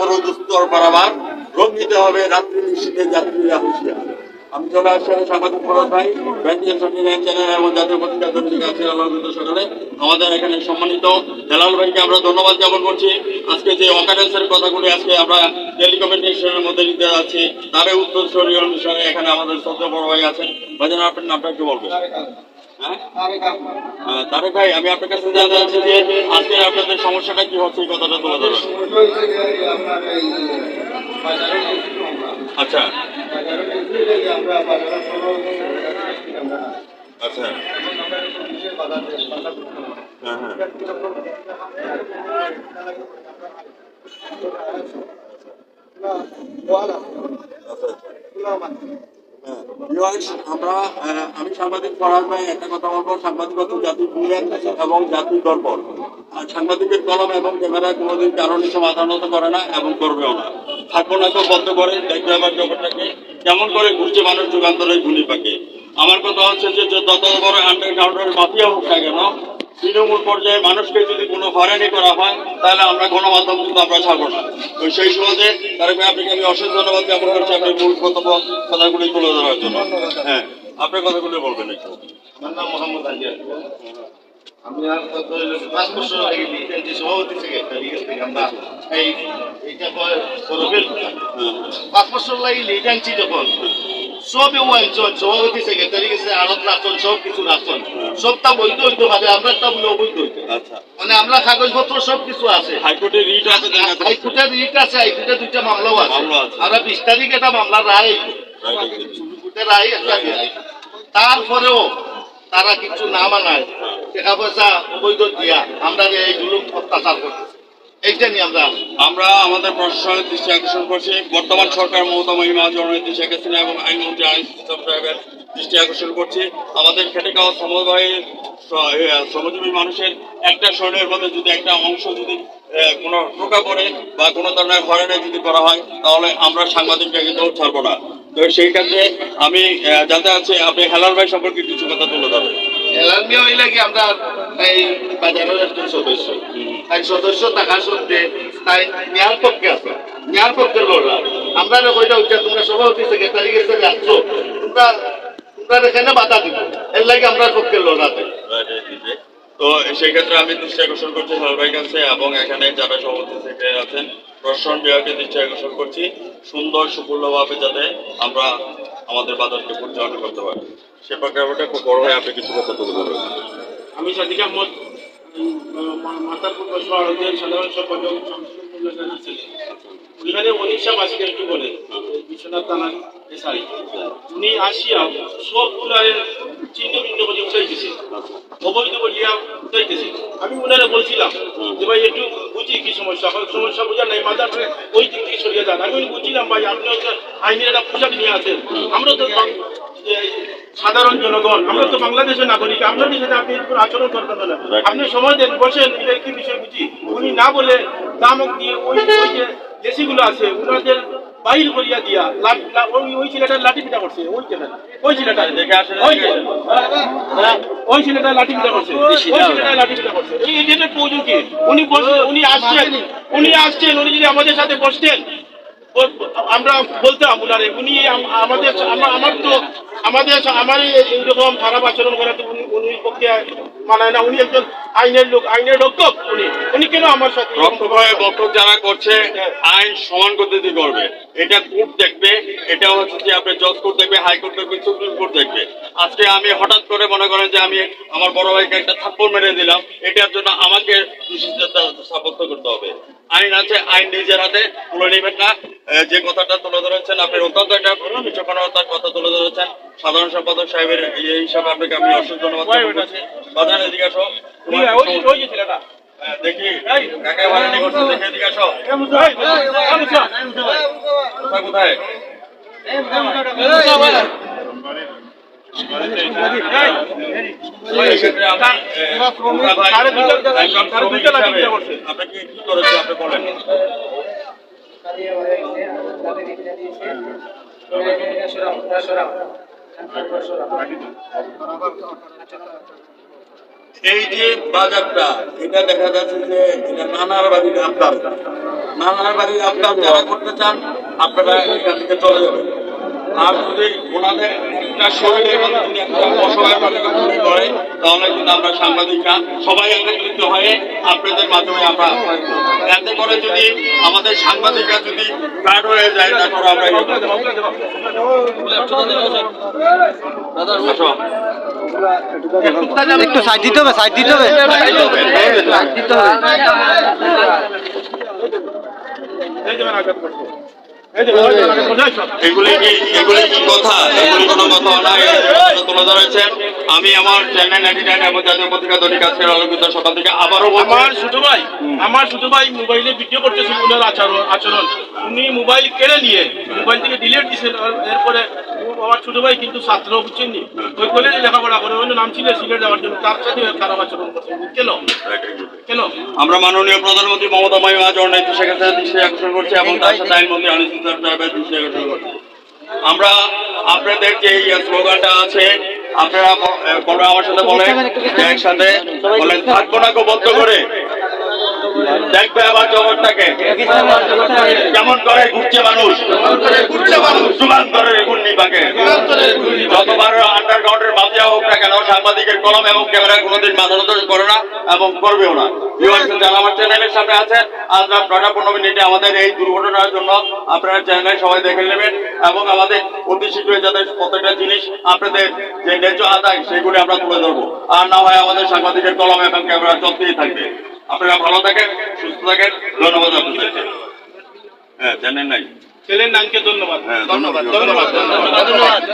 বড় দুস্তর পারাবার রোগ নিতে হবে রাত্রি নিশ্চিতে যাত্রীরা হুঁশিয়ার আমি চলে আসছি সাংবাদিক ভাই ব্যাংকের সঙ্গে চ্যানেল এবং জাতীয় পত্রিকা দৈনিক আছে আলোকিত সকালে আমাদের এখানে সম্মানিত হেলাল ভাইকে আমরা ধন্যবাদ জ্ঞাপন করছি। আজকে যে অকারেন্সের কথাগুলি আজকে আমরা টেলিকমিউনিকেশনের মধ্যে নিতে যাচ্ছি তারে উত্তরস্বরীয় অনুষ্ঠানে এখানে আমাদের শ্রদ্ধা বড় ভাই আছেন। ভাইজান, আপনার নামটা একটু বলবেন। তারেক ভাই, আমি আপনার কাছে জানতে চাচ্ছি যে আজকে আপনাদের সমস্যাটা কি হচ্ছে এই কথাটা তুলে ধরুন। আচ্ছা। আচ্ছা। হ্যাঁ হ্যাঁ। আচ্ছা। হ্যাঁ, আমরা আমি সাংবাদিক পড়ার ভাই একটা কথা বলব সাংবাদিকতা জাতির বিবেক এবং জাতির দর্পণ আর সাংবাদিকের কলম এবং ক্যামেরা কোনোদিন কারণে হিসেবে আদালত করে না এবং করবেও না। থাকব না তো বন্ধ করে দেখবে আমার জগৎটাকে। কেমন করে ঘুরছে মানুষ যুগান্তরের ঘুনি পাকে আমার কথা হচ্ছে যে যত বড় আন্ডারগ্রাউন্ডের মাফিয়া হোক না কেন তৃণমূল পর্যায়ে মানুষকে যদি কোনো হয়রানি করা হয় তাহলে আমরা গণমাধ্যম কিন্তু আমরা ছাড়বো না। তো সেই সুবাদে তারক ভাই আপনাকে আমি অশেষ ধন্যবাদ জ্ঞাপন করছি আপনি মূল কর্তব্য কথাগুলি তুলে ধরার জন্য। হ্যাঁ আপনার কথাগুলি বলবেন একটু। আমার নাম মোহাম্মদ আমি আর কত পাঁচ বছর আগে লিখেছি সভাপতি সেক্রেটারি আমরা এই এইটা কয় সরবেল পাঁচ বছর লাগে লিখেছি যখন। সব অঞ্চল সভাপতি সেক্রেটারি গেছে আড়ত রাখছেন সব কিছু রাখছেন সবটা বৈধ হইতে পারে আমরা তা বলে অবৈধ হইতে আচ্ছা। মানে আমরা কাগজপত্র সব কিছু আছে। হাইকোর্টের রিট আছে। হাইকোর্টের রিট আছে হাইকোর্টে দুইটা মামলাও আছে। মামলা আছে। আমরা বিশ তারিখ একটা মামলা রায়। রায় দিয়ে তারপরেও তারা কিছু না মানায় টাকা পয়সা অবৈধ দিয়া আমরা এই জুলুম অত্যাচার করতেছি এইটা নিয়ে আমরা আমরা আমাদের প্রশাসনের দৃষ্টি আকর্ষণ করছি। বর্তমান সরকার মমতা মহিমা জননেত্রী শেখ হাসিনা এবং আইনমন্ত্রী আইন ইসলাম সাহেবের দৃষ্টি আকর্ষণ করছি। আমাদের খেটে খাওয়া এ, শ্রমজীবী মানুষের একটা শরীরের মধ্যে যদি একটা অংশ যদি কোনো টোকা পড়ে বা কোনো ধরনের হয়রানি যদি করা হয় তাহলে আমরা সাংবাদিকরা কিন্তু ছাড়বো না। তো সেই ক্ষেত্রে আমি যাতে আছে আপনি হেলাল ভাই সম্পর্কে কিছু কথা তুলে ধরবেন হইলে কি আমরা এই বাজারের একজন সদস্য? তাই সদস্য থাকা সত্ত্বে তাই পক্ষে আছে। নেয়ার পক্ষে লড়া। আমরা কইটা তোমরা সভাপতি আসছো। তোমরা তোমরা এখানে বাধা দিব। এর লাগে আমরা পক্ষে লড়াতে তো সেই ক্ষেত্রে আমি দৃষ্টি আকর্ষণ করছি সরকারের কাছে এবং এখানে যারা সভাপতি সেক্রেটারি আছেন, প্রশাসন বিভাগের দৃষ্টি আকর্ষণ করছি। সুন্দর সুপূর্ণভাবে যাতে আমরা আমাদের বাজারকে পরিচালনা করতে পারি। সে প্রক্রিয়াটা খুব বড় হয় আপনি কিছু কথা আমি সাদিক আহমদ মাতাপুর ভারতের সাধারণ সম্পাদক ওইখানে একটু বলে বিশ্বনাথ থানার এসআই। উনি আসিয়া সবগুলার চিহ্ন ভিন্ন করে উঠাইতেছে, অবৈধ বলিয়া উঠাইতেছে। আমি ওনারা বলছিলাম যে, ভাই, একটু বুঝি, কি সমস্যা? সমস্যা বোঝা নাই মাদার ওই দিক থেকে সরিয়ে যান। আমি বুঝছিলাম ভাই আপনি হচ্ছে আইনের একটা পোশাক নিয়ে আছেন। আমরা তো সাধারণ জনগণ আমরা তো বাংলাদেশের নাগরিক আপনাদের সাথে আপনি এরকম আচরণ করবেন না। আপনি সময় দেন বসেন এটা কি বিষয় বুঝি? উনি না বলে দামক দিয়ে ওই ওই যে দেশিগুলো আছে ওনাদের বাইর করিয়া দিয়া লা- লা- ওই ওই ছেলেটার লাঠি পিটা করছে ওই ছেলে ওই ছেলেটা। দেখে আসেন ওই হ্যাঁ, ওই ছেলেটা লাঠি পিটা করছে। ওই ছেলেটা লাঠি পিটা করছে। এই এই যেটা প্রয়োজন কি? উনি বলছেন উনি আসছেন। উনি আসছেন উনি যদি আমাদের সাথে বসতেন আমরা বলতাম উনারে উনি আমাদের আমার তো আমাদের আমার এই- এইরকম খারাপ আচরণ করা তো উনি প্রক্রিয়া মানায় না। উনি একজন আইনের লোক আইনের রক্ষক উনি। উনি কেন আমার সাথে এরকম বক্তব্য যারা করছে আইন সমান পদ্ধতি করবে? এটা কোর্ট দেখবে এটা হচ্ছে যে আপনি জজ কোর্ট দেখবে হাইকোর্ট দেখবে সুপ্রিম কোর্ট দেখবে। আজকে আমি হঠাৎ করে মনে করেন যে আমি আমার বড় ভাইকে একটা থাপ্পড় মেরে দিলাম এটার জন্য আমাকে সাব্যস্ত করতে হবে। আইন আছে আইন নিজের হাতে তুলে নেবেন না। যে কথাটা তুলে ধরেছেন আপনি অত্যন্ত একটা বিচক্ষণতার কথা তুলে ধরেছেন। সাধারণ সম্পাদক সাহেবের এই হিসাবে আপনাকে আমি অসংখ্য ধন্যবাদ বাজার এদিকে আসো। হ্যাঁ, দেখি। কাকে করছে এদিকে আসো। কোথায়? কোথায়। আপনাকে কি করেছে আপনি বলেন? এই যে বাজারটা এটা দেখা যাচ্ছে যে এটা নানার বাড়ির আবদার। নানার বাড়ির আবদার যারা করতে চান আপনারা এখান থেকে চলে যাবেন। আর যদি ওনাদের একটা মধ্যে একটা অসহায় মনে করে তাহলে কিন্তু আমরা সাংবাদিকরা সবাই একত্রিত হয়ে আপনাদের মাধ্যমে আমরা এতে করে যদি আমাদের সাংবাদিকরা যদি কার্ড হয়ে যায় তারপর আমরা। একটু সাইড দিতে হবে সাইড দিতে হবে। সাইড দিতে আমি আমার চ্যানেল নাইনটি নাইন এবং জাতীয় পত্রিকা দৈনিক আজকের আলোকিত সকাল থেকে আবারও আমার ছোট ভাই আমার ছোট ভাই মোবাইলে ভিডিও করতেছিল ওনার আচরণ আচরণ। উনি মোবাইল কেড়ে নিয়ে মোবাইল থেকে ডিলিট দিয়েছেন এরপরে আমার ছোট ভাই কিন্তু ছাত্র বুঝছেন নি ওই কলেজে লেখাপড়া করে ওই নাম ছিল সিলেট যাওয়ার জন্য। তার সাথে খারাপ আচরণ করছে কেন? কেন? আমরা মাননীয় প্রধানমন্ত্রী মমতা মাইমা জননেত্রী শেখ হাসিনার দৃষ্টি আকর্ষণ করছি এবং তার সাথে আইনমন্ত্রী আনিস সাহেবের দৃষ্টি আকর্ষণ করছি। আমরা আপনাদের যে স্লোগানটা আছে আপনারা আমার সাথে বলেন একসাথে বলেন থাকব না গো বদ্ধ করে। দেখবে আবার জগৎটাকে। কেমন করে ঘুরছে মানুষ? পাকে যতবার আন্ডারগ্রাউন্ডের হোক না কেন, সাংবাদিকের কলম এবং ক্যামেরা করে না এবং করবেও না। আমার চ্যানেলের সামনে আজ রাত নটা পনেরো মিনিটে আমাদের এই দুর্ঘটনার জন্য আপনারা চ্যানেলে সবাই দেখে নেবেন এবং আমাদের অতি শীঘ্রই যাতে প্রত্যেকটা জিনিস আপনাদের যে ন্যায্য আদায়, সেগুলি আমরা তুলে ধরবো। আর না হয় আমাদের সাংবাদিকের কলম এবং ক্যামেরা চলতেই থাকবে। আপনারা ভালো থাকেন সুস্থ থাকেন ধন্যবাদ আপনাদের। হ্যাঁ জানেন নাই? ছেলের নামকে ধন্যবাদ। হ্যাঁ ধন্যবাদ। ধন্যবাদ ধন্যবাদ। ধন্যবাদ।